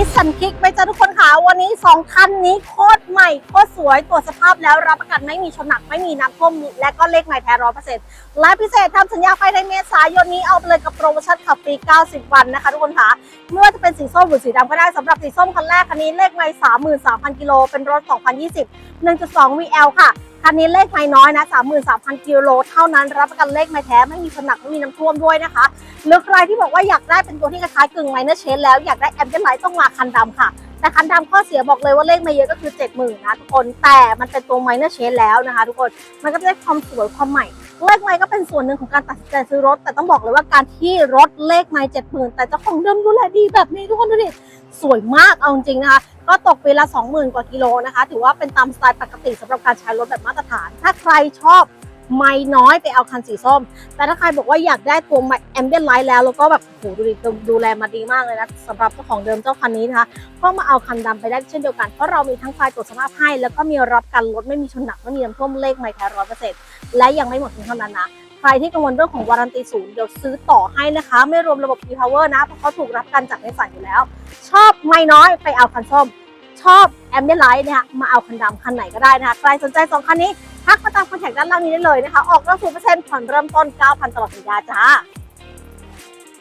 นิสสันคิกไปจ้าทุกคนค่ะวันนี้ 2 คันนี้โคตรใหม่โคตรสวยตรวจสภาพแล้วรับประกันไม่มีชนหนักไม่มีน้ำท่วมและก็เลขใหม่แท้ร้อยเปอร์เซ็นต์และพิเศษทำสัญญาไฟในเมษายนนี้เอาไปเลยกับโปรโมชั่นขับฟรี 90 วันนะคะทุกคนค่ะไม่ว่าจะเป็นสีส้มหรือสีดำก็ได้สำหรับสีส้มคันแรกคันนี้เลขใหม่33,000กิโลเป็นรถ 2020 1.2 VL ค่ะ คันนี้เลขไม่น้อยนะ 33,000 กิโลเท่านั้น รับประกันเลขไม่แท้ ไม่มีชนหนักไม่มีน้ำท่วมด้วยนะคะหรือใครที่บอกว่าอยากได้เป็นตัวที่คล้ายกึ่งไมเนอร์เชนแล้วอยากได้แอมเบนไลท์ต้องมาคันดำค่ะ แต่คันดำข้อเสียบอกเลยว่าเลขไม่เยอะก็คือ 70,000นะทุกคน แต่มันเป็นตัวไมเนอร์เชนแล้วนะคะทุกคน มันก็จะได้ความสวยความใหม่ เลขไม้ก็เป็นส่วนหนึ่งของการตัดสินใจซื้อรถ แต่ต้องบอกเลยว่าการที่รถเลขไม้เจ็ดหมื่นแต่เจ้าของเดิมดูแลดีแบบนี้ทุกคนดูดิสวยมากเอาจริงๆนะคะ ก็ตกปีละ 20,000 กว่ากิโลนะคะ ถือว่าเป็นตามสไตล์ปกติสำหรับการใช้รถแบบมาตรฐาน ถ้าใครชอบไม่น้อยไปเอาคันสีส้ม แต่ถ้าใครบอกว่าอยากได้ตัวแอมเบียนไลท์แล้ว แล้วก็แบบโหดูดิดูแลมาดีมากเลยนะสำหรับเจ้าของเดิมเจ้าคันนี้นะคะ ก็มาเอาคันดำไปได้เช่นเดียวกัน เพราะเรามีทั้งไฟตรวจสภาพให้ แล้วก็มีรับกันรถไม่มีชนหนักไม่มีน้ำท่วมเลขไม่แท้ร้อยเปอร์เซ็นต์และยังไม่หมดเพียงเท่านั้นนะใครที่กังวลเรื่องของวารันตีศูนย์เดี๋ยวซื้อต่อให้นะคะ ไม่รวมระบบ e-power นะเพราะเขาถูกรับกันจากในสายอยู่แล้ว ชอบไม่น้อยไปเอาคันส้ม ชอบแอมเบ l ไลท์เนี่ยมาเอาคันดำคันไหนก็ได้นะคะใครสนใจสองคันนี้ทักมาตามคอนแทคด้านล่างนี้ได้เลยนะคะ ออกรถศูนย์เปอร์เซ็นต์ผ่อนเริ่มต้น 9,000 ตลอดสัญญาจ้า